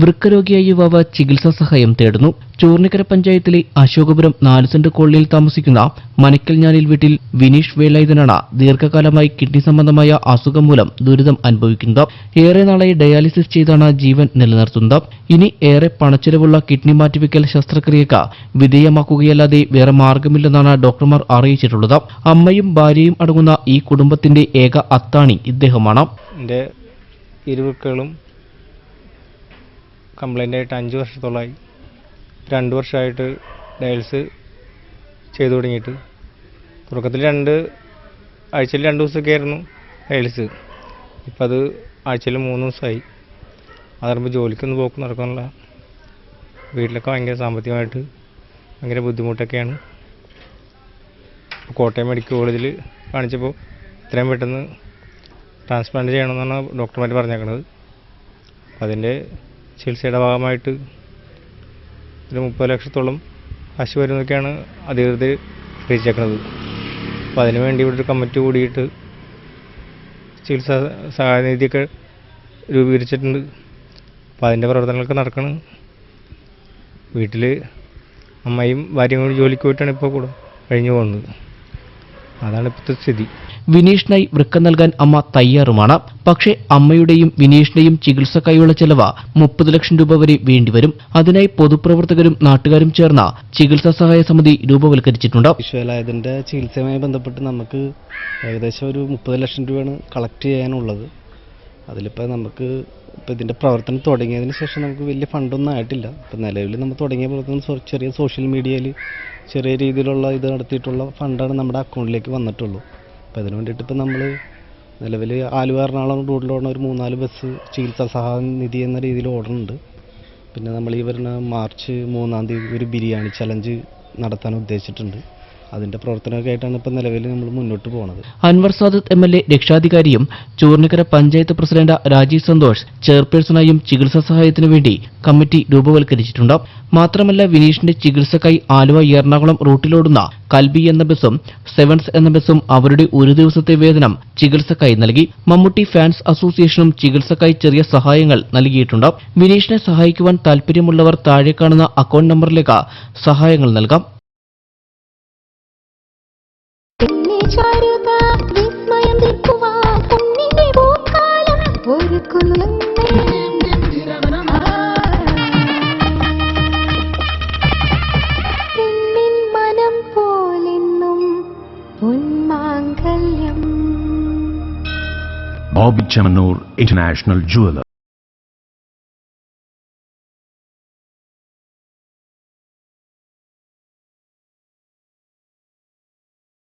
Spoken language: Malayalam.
വൃക്കരോഗിയായ യുവാവ് ചികിത്സാ സഹായം തേടുന്നു. ചൂർണിക്കര പഞ്ചായത്തിലെ അശോകപുരം നാല് സെന്റ് കോളനിയിൽ താമസിക്കുന്ന മനക്കൽഞ്ഞാലിൽ വീട്ടിൽ വിനീഷ് വേലായുധനാണ് ദീർഘകാലമായി കിഡ്നി സംബന്ധമായ അസുഖം മൂലം ദുരിതം അനുഭവിക്കുന്നത്. ഏറെ നാളായി ഡയാലിസിസ് ചെയ്താണ് ജീവൻ നിലനിർത്തുന്നത്. ഇനി ഏറെ പണച്ചെലവുള്ള കിഡ്നി മാറ്റിവെക്കൽ ശസ്ത്രക്രിയക്ക് വിധേയമാക്കുകയല്ലാതെ വേറെ മാർഗമില്ലെന്നാണ് ഡോക്ടർമാർ അറിയിച്ചിട്ടുള്ളത്. അമ്മയും ഭാര്യയും അടങ്ങുന്ന ഈ കുടുംബത്തിന്റെ ഏക അത്താണി ഇദ്ദേഹമാണ്. എന്റെ ഇരുവൃക്കകളും കംപ്ലൈന്റ് ആയിട്ട് അഞ്ച് വർഷത്തോളമായി രണ്ട് വർഷമായിട്ട് ഡയൽസ് ചെയ്തു തുടങ്ങിയിട്ട്. തുടക്കത്തിൽ രണ്ട് ആഴ്ചയിൽ രണ്ട് ദിവസമൊക്കെ ആയിരുന്നു ഡയൽസ്. ഇപ്പം അത് ആഴ്ചയിൽ മൂന്ന് ദിവസമായി. അതാകുമ്പോൾ ജോലിക്കൊന്നും പോക്ക് നടക്കാനുള്ള വീട്ടിലൊക്കെ ഭയങ്കര സാമ്പത്തികമായിട്ട് ഭയങ്കര ബുദ്ധിമുട്ടൊക്കെയാണ്. കോട്ടയം മെഡിക്കൽ കോളേജിൽ കാണിച്ചപ്പോൾ ഇത്രയും പെട്ടെന്ന് ട്രാൻസ്പ്ലാന്റ് ചെയ്യണമെന്നാണ് ഡോക്ടർമാർ പറഞ്ഞേക്കുന്നത് അതിന്റെ ചികിത്സയുടെ ഭാഗമായിട്ട് ഒരു മുപ്പത് ലക്ഷത്തോളം കാശ് വരുന്നൊക്കെയാണ് അധികൃതർ അറിയിച്ചേക്കണത് അപ്പോൾ അതിന് വേണ്ടി ഇവിടെ ഒരു കമ്മിറ്റി കൂടിയിട്ട് ചികിത്സാ സഹായനിധിയൊക്കെ രൂപീകരിച്ചിട്ടുണ്ട്. അപ്പോൾ അതിന്റെ പ്രവർത്തനങ്ങളൊക്കെ നടക്കണം. വീട്ടിൽ അമ്മയും ഭാര്യയും കൂടി ജോലിക്ക് പോയിട്ടാണ് ഇപ്പോൾ കൂടെ കഴിഞ്ഞു പോകുന്നത്. അതാണ് ഇപ്പോഴത്തെ സ്ഥിതി. വിനീഷിനായി വൃക്ക നൽകാൻ അമ്മ തയ്യാറുമാണ്. പക്ഷേ അമ്മയുടെയും വിനീഷിന്റെയും ചികിത്സക്കായുള്ള ചെലവ് മുപ്പത് ലക്ഷം രൂപ വരെ വേണ്ടിവരും. അതിനായി പൊതുപ്രവർത്തകരും നാട്ടുകാരും ചേർന്ന ചികിത്സാ സഹായ സമിതി രൂപവൽക്കരിച്ചിട്ടുണ്ട്. വിശ്വലായതിന്റെ ചികിത്സയുമായി ബന്ധപ്പെട്ട് നമുക്ക് ഏകദേശം ഒരു മുപ്പത് ലക്ഷം രൂപയാണ് കളക്ട് ചെയ്യാനുള്ളത്. അതിലിപ്പോൾ നമുക്ക് ഇപ്പോൾ ഇതിന്റെ പ്രവർത്തനം തുടങ്ങിയതിന് ശേഷം നമുക്ക് വലിയ ഫണ്ടൊന്നും ആയിട്ടില്ല. ഇപ്പോൾ നിലവിൽ നമ്മൾ തുടങ്ങിയ പ്രവർത്തനം ചെറിയ സോഷ്യൽ മീഡിയയിൽ ചെറിയ രീതിയിലുള്ള ഇത് നടത്തിയിട്ടുള്ള ഫണ്ടാണ് നമ്മുടെ അക്കൗണ്ടിലേക്ക് വന്നിട്ടുള്ളൂ. അപ്പോൾ അതിന് വേണ്ടിയിട്ട് ഇപ്പോൾ നമ്മൾ നിലവിൽ ആലുവ എറണാകുളം റൂട്ടിലോടുന്ന ഒരു മൂന്നാൽ ബസ് ചികിത്സാ സഹായ നിധി എന്ന രീതിയിൽ ഓടുന്നുണ്ട്. പിന്നെ നമ്മൾ ഈ വരുന്ന മാർച്ച് മൂന്നാം തീയതി ഒരു ബിരിയാണി ചലഞ്ച് നടത്താൻ ഉദ്ദേശിച്ചിട്ടുണ്ട്. അതിന്റെ പ്രവർത്തനമൊക്കെ ആയിട്ടാണ് ഇപ്പോൾ നിലവിൽ നമ്മൾ മുന്നോട്ട് പോകുന്നത് Anwar Sadath M L A രക്ഷാധികാരിയും Choornikkara panchayat president Rajeev Santhosh ചെയർപേഴ്സണായും ചികിത്സാ സഹായത്തിനു വേണ്ടി കമ്മിറ്റി രൂപവൽക്കരിച്ചിട്ടുണ്ട്. മാത്രമല്ല വിനീഷിന്റെ ചികിത്സക്കായി ആലുവ എറണാകുളം റൂട്ടിലോടുന്ന കൽബി എന്ന ബസ്സും സെവൻസ് എന്ന ബസ്സും അവരുടെ ഒരു ദിവസത്തെ വേതനം ചികിത്സക്കായി നൽകി. മമ്മൂട്ടി ഫാൻസ് അസോസിയേഷനും ചികിത്സക്കായി ചെറിയ സഹായങ്ങൾ നൽകിയിട്ടുണ്ട്. വിനീഷിനെ സഹായിക്കുവാൻ താൽപര്യമുള്ളവർ താഴെ കാണുന്ന അക്കൗണ്ട് നമ്പറിലേക്ക് സഹായങ്ങൾ നൽകാം. എന്നെ ചാരുക വിസ്മയം തീർക്കുവാൻ പൊന്നിന്റെ പൂക്കാലം ഒരുക്കുന്നുന്നേ. പെണ്ണിൻ മനം പോലെന്നും പൊന്മാങ്കല്യം Bobby Chamanur International Jeweler.